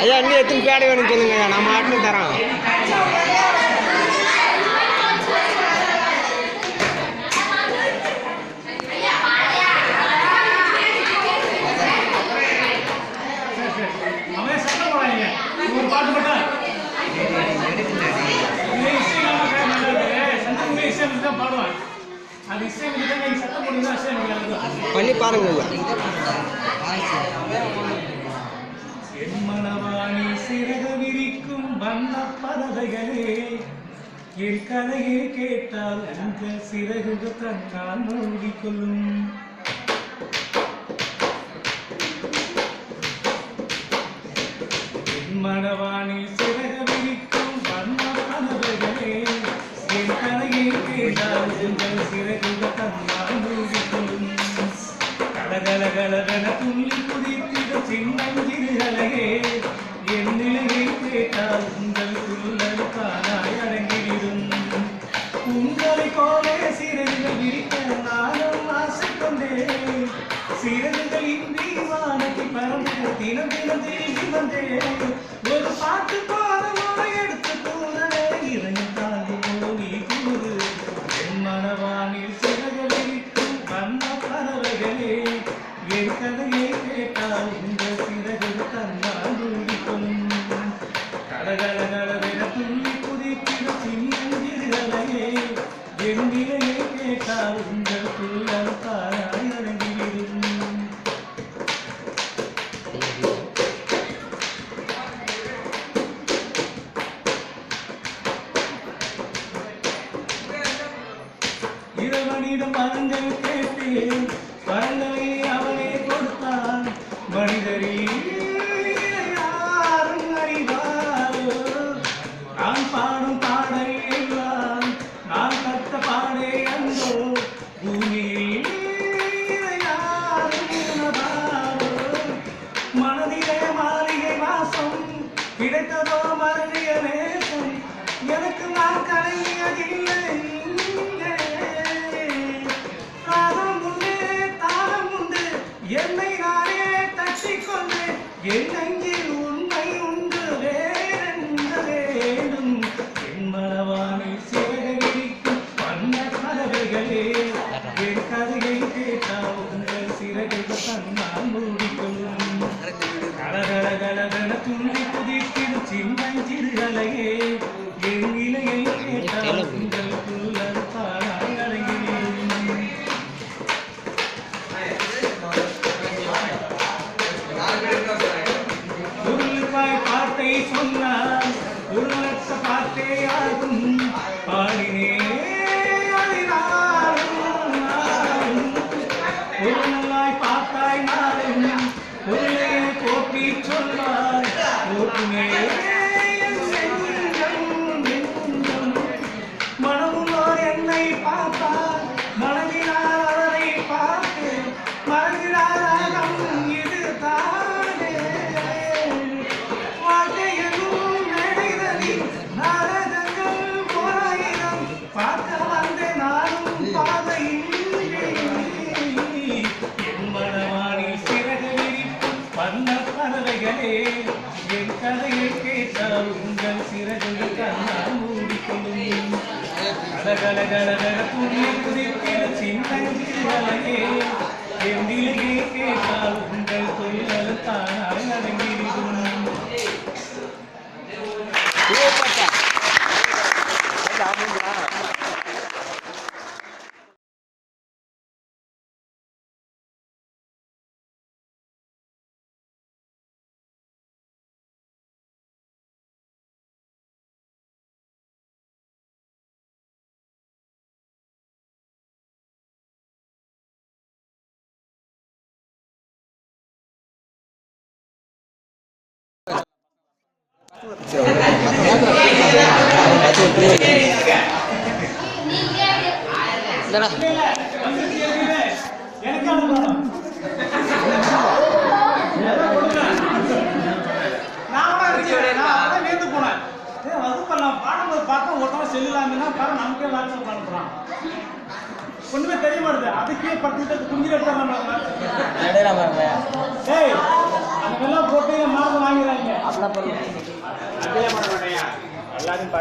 ஐயா இன்னும் எத்தனை பேடை வேணும் சொல்லுங்க நம்ம ஆட்டுன்னு தரோம். பண்ணி பாருங்க சிறகு விரிக்கும் வண்ண பறவைகளே என் கதையை கேட்டால் உங்கள் சிறகுகள் தன்னால் மூடிக்கொள்ளும் என் மனவாணி சிறகு விரிக்கும் வண்ண பறவைகளே என் கதையை கேட்டால் உங்கள் சிறகுகள் தன்னால் மூடிக்கொள்ளும் கலகலகலகன துள்ளி குதித்திட சின்னஞ்சிறுகளையே என் கேட்டால் உங்கள் துள்ளல் தானாய் அடங்கிவிடும். உங்களை போலே சிறகுகள் விரிக்க நானும் ஆசை கொண்டேன். சிறகுகள் இன்றி வானத்தை பறந்து தினம் தினம் தேடி வந்தேன். ஒரு பாட்டு பாட முறை எடுத்து கூறவே இறங்கி தாண்டி போனி கூறு. என் மனவானில் வண்ண பறவைகளே என் கதையை கேட்டால் உங்கள் கலகலகலவென துள்ளி குதிக்கிற சின்னஞ்சிறுகளையே என் நிலையை கேட்டால் உங்கள் அடங்கிவிடும் இறைவனிடம் கேட்டேன் அவனே கொடுத்தான் கிடைத்ததோ மறுநியமே எனக்கு நான் கலையதில்லை இங்கே. உண்டு தாளம் உண்டு என்னை நானே தட்டிக்கொண்டு என் நெஞ்சில் உண்மை உண்டு வேறெந்த வேண்டும். என் மனவானை சேகரிக்கும் என் கதையை கேட்டால் உங்கள் தன்னால் மூடிக்கொள்ளும் கலகலகலகன துள்ளி புதிய சின்னஞ்சிறுகளையே என் இலையை கேட்டால் உங்கள் துள்ளல் தானாய் அடங்கிவிடும் உருளுக்காய் பாட்டை சொன்னார் ஒரு லட்ச பாட்டே ஆகும். பாடினே அறிவாரும் நாளும். ஒரு நல்லாய் பார்த்தாய் நாளும் பொருளை போற்றி சொல்வாய் போற்றுமே கலகலகலகல துள்ளி குதிக்கிற சின்னஞ்சிறுகளையே என் ஒண்ணுமே தெரிய மாட்டுது அதுக்கே படுத்துட்டு குஞ்சில எடுத்தா நம்ம. ஏய் வெள்ளம் போட்டு மார்க் வாங்கிறாங்க அதே பண்ண மாட்டேன் எல்லாரும்